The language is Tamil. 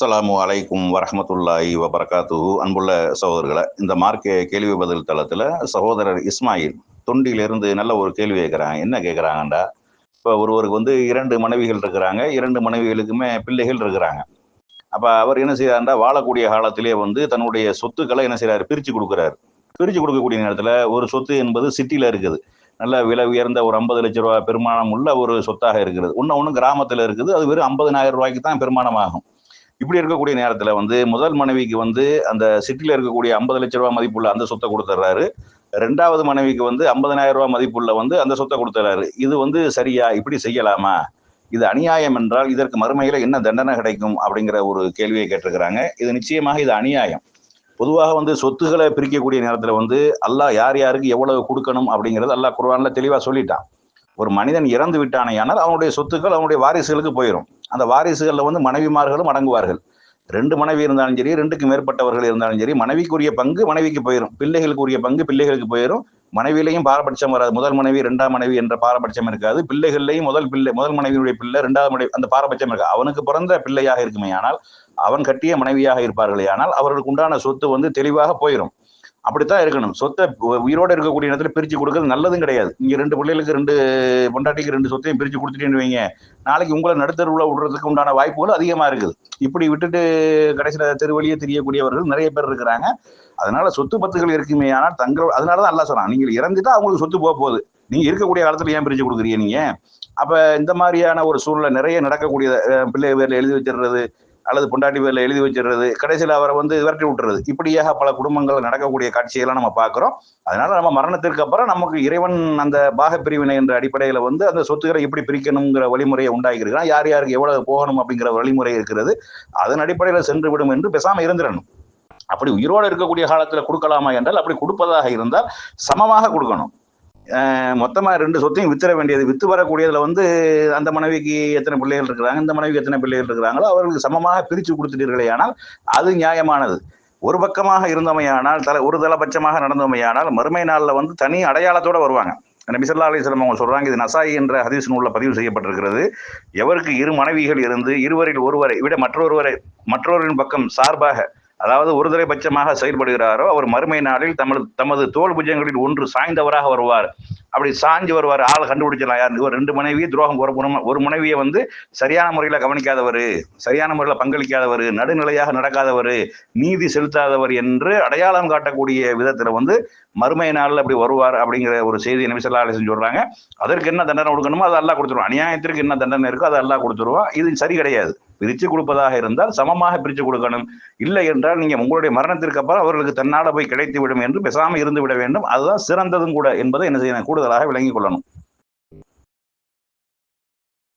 அஸ்ஸலாமு அலைக்கும் வரமத்துல்லாஹி வபரகாத்து அன்புள்ள சகோதரர்களை இந்த மார்க்க கேள்வி பதில் தளத்தில் சகோதரர் இஸ்மாயில் தொண்டியிலிருந்து நல்ல ஒரு கேள்வி கேட்குறாங்க. என்ன கேட்குறாங்கண்டா? இப்போ ஒருவருக்கு வந்து இரண்டு மனைவிகள் இருக்கிறாங்க. இரண்டு மனைவிகளுக்குமே பிள்ளைகள் இருக்கிறாங்க. அப்போ அவர் என்ன செய்கிறாருண்டா வாழக்கூடிய காலத்திலே வந்து தன்னுடைய சொத்துக்களை என்ன செய்கிறாரு பிரித்து கொடுக்குறாரு. பிரித்து கொடுக்கக்கூடிய நேரத்தில் ஒரு சொத்து என்பது சிட்டியில் இருக்குது. நல்ல விலை உயர்ந்த ஒரு ஐம்பது லட்ச ரூபாய் பெருமானம் உள்ள ஒரு சொத்தாக இருக்கிறது. ஒன்று ஒன்று கிராமத்தில் இருக்குது. அது வெறும் ஐம்பதனாயிரம் ரூபாய்க்கு தான் பெருமானம் ஆகும் இப்படி இருக்கக்கூடிய நேரத்தில் வந்து முதல் மனைவிக்கு வந்து அந்த சிட்டியில் இருக்கக்கூடிய ஐம்பது லட்ச ரூபா மதிப்புள்ள அந்த சொத்தை கொடுத்துட்றாரு ரெண்டாவது மனைவிக்கு வந்து ஐம்பதனாயிரம் ரூபா மதிப்புள்ள வந்து அந்த சொத்தை கொடுத்துறாரு இது வந்து சரியா? இப்படி செய்யலாமா? இது அநியாயம் என்றால் இதற்கு மறுமையில் என்ன தண்டனை கிடைக்கும் அப்படிங்கிற ஒரு கேள்வியை கேட்டிருக்கிறாங்க. இது நிச்சயமாக இது அநியாயம். பொதுவாக வந்து சொத்துக்களை பிரிக்கக்கூடிய நேரத்தில் வந்து அல்லாஹ் யார் யாருக்கு எவ்வளவு கொடுக்கணும் அப்படிங்கிறது அல்லாஹ் குர்வானில் தெளிவாக சொல்லிட்டான். ஒரு மனிதன் இறந்து விட்டானேயானால் அவனுடைய சொத்துக்கள் அவனுடைய வாரிசுகளுக்கு போயிடும் அந்த வாரிசுகளில் வந்து மனைவிமார்களும் அடங்குவார்கள். ரெண்டு மனைவி இருந்தாலும் சரி ரெண்டுக்கு மேற்பட்டவர்கள் இருந்தாலும் சரி மனைவிக்குரிய பங்கு மனைவிக்கு போயிடும் பிள்ளைகளுக்குரிய பங்கு பிள்ளைகளுக்கு போயிடும் மனைவியிலையும் பாரபட்சம் வராது. முதல் மனைவி ரெண்டாம் மனைவி என்ற பாரபட்சம் இருக்காது. பிள்ளைகள்லையும் முதல் பிள்ளை முதல் மனைவியுடைய பிள்ளை ரெண்டாவது மனைவி அந்த பாரபட்சம் இருக்காது. அவனுக்கு பிறந்த பிள்ளையாக இருக்குமே ஆனால் அவன் கட்டிய மனைவியாக இருப்பார்களே ஆனால் அவர்களுக்கு உண்டான சொத்து வந்து தெளிவாக போயிடும் அப்படித்தான் இருக்கணும். சொத்தை உயிரோடு இருக்கக்கூடிய இடத்துல பிரித்து கொடுக்கறது நல்லதும் கிடையாது. இங்கே ரெண்டு பிள்ளைகளுக்கு ரெண்டு பொண்டாட்டிக்கு ரெண்டு சொத்தையும் பிரித்து கொடுத்துட்டேன்னு வைங்க. நாளைக்கு உங்களை நடுத்தருவில் விடுறதுக்கு உண்டான வாய்ப்புகள் அதிகமாக இருக்குது. இப்படி விட்டுட்டு கடைசியில் தெருவழியே தெரியக்கூடியவர்கள் நிறைய பேர் இருக்கிறாங்க. அதனால சொத்து பத்துகள் இருக்குமே ஆனால் தங்கள் அதனால தான் அல்லா சொல்றான் நீங்கள் இறந்துட்டா அவங்களுக்கு சொத்து போக போகுது. நீங்கள் இருக்கக்கூடிய காலத்தில் ஏன் பிரித்து கொடுக்குறீங்க நீங்கள் அப்போ இந்த மாதிரியான ஒரு சூழ்நிலை நிறைய நடக்கக்கூடிய பிள்ளை பேரில் எழுதி வச்சிடுறது அல்லது பொண்டாட்டி பேரில் எழுதி வச்சிடுறது கடைசியில் அவரை வந்து விரட்டி விட்டுறது. இப்படியாக பல குடும்பங்கள் நடக்கக்கூடிய காட்சியெல்லாம் நம்ம பார்க்குறோம். அதனால நம்ம மரணத்திற்கு அப்புறம் நமக்கு இறைவன் அந்த பாகப்பிரிவினை என்ற அடிப்படையில் வந்து அந்த சொத்துக்களை எப்படி பிரிக்கணுங்கிற வழிமுறையை உண்டாகிருக்கிறான் யார் யாருக்கு எவ்வளவு போகணும் அப்படிங்கிற வழிமுறை இருக்கிறது. அதன் அடிப்படையில் சென்று விடும் என்று பேசாமல் இருந்துடணும். அப்படி உயிரோடு இருக்கக்கூடிய காலத்தில் கொடுக்கலாமா என்றால் அப்படி கொடுப்பதாக இருந்தால் சமமாக கொடுக்கணும். மொத்தமாக ரெண்டு சொத்தையும் வித்துற வேண்டியது. வித்து வரக்கூடியதில் வந்து அந்த மனைவிக்கு எத்தனை பிள்ளைகள் இருக்கிறாங்க இந்த மனைவிக்கு எத்தனை பிள்ளைகள் இருக்கிறாங்களோ அவர்களுக்கு சமமாக பிரித்து கொடுத்துட்டீர்களே ஆனால் அது நியாயமானது. ஒரு பக்கமாக இருந்தமையானால் தலை ஒரு தலபட்சமாக நடந்தமையானால் மறுமை நாளில் வந்து தனி அடையாளத்தோடு வருவாங்க. நபிசல்லா அலிஸ்லாம் அவங்க சொல்கிறாங்க இது நசாயி என்ற ஹதீஸ் நூலில் பதிவு செய்யப்பட்டிருக்கிறது. எவருக்கு இரு மனைவிகள் இருந்து இருவரில் ஒருவரை விட மற்றொருவரை மற்றொருவரின் பக்கம் சார்பாக அதாவது ஒருதலை பட்சமாக செயல்படுகிறாரோ அவர் மறுமை நாளில் தமது தமது தோல் புஜங்களில் ஒன்று சாய்ந்தவராக வருவார். அப்படி சாஞ்சு வருவார் ஆள் கண்டுபிடிச்சலாம் யார்? இவர் ரெண்டு மனைவி துரோகம் ஒரு ஒரு மனைவியை வந்து சரியான முறையில் கவனிக்காதவர் சரியான முறையில் பங்களிக்காதவர் நடுநிலையாக நடக்காதவர் நீதி செலுத்தாதவர் என்று அடையாளம் காட்டக்கூடிய விதத்தில் வந்து மறுமை நாளில் அப்படி வருவார் அப்படிங்கிற ஒரு செய்தி நபிசல்லா அலிசன் சொல்றாங்க. அதற்கு என்ன தண்டனை கொடுக்கணுமோ அதை எல்லாம் கொடுத்துருவோம் அநியாயத்திற்கு என்ன தண்டனை இருக்கோ அதை எல்லாம் கொடுத்துருவோம் இது சரி கிடையாது. பிரித்து கொடுப்பதாக இருந்தால் சமமாக பிரித்து கொடுக்கணும். இல்லை என்றால் நீங்கள் உங்களுடைய மரணத்திற்கு அப்புறம் அவர்களுக்கு தன்னால போய் கிடைத்து விடும் என்று பேசாமல் இருந்து விட வேண்டும். அதுதான் சிறந்ததும் கூட என்பதை என்ன செய்யணும்? கூடுதலாக விளங்கிக் கொள்ளணும்.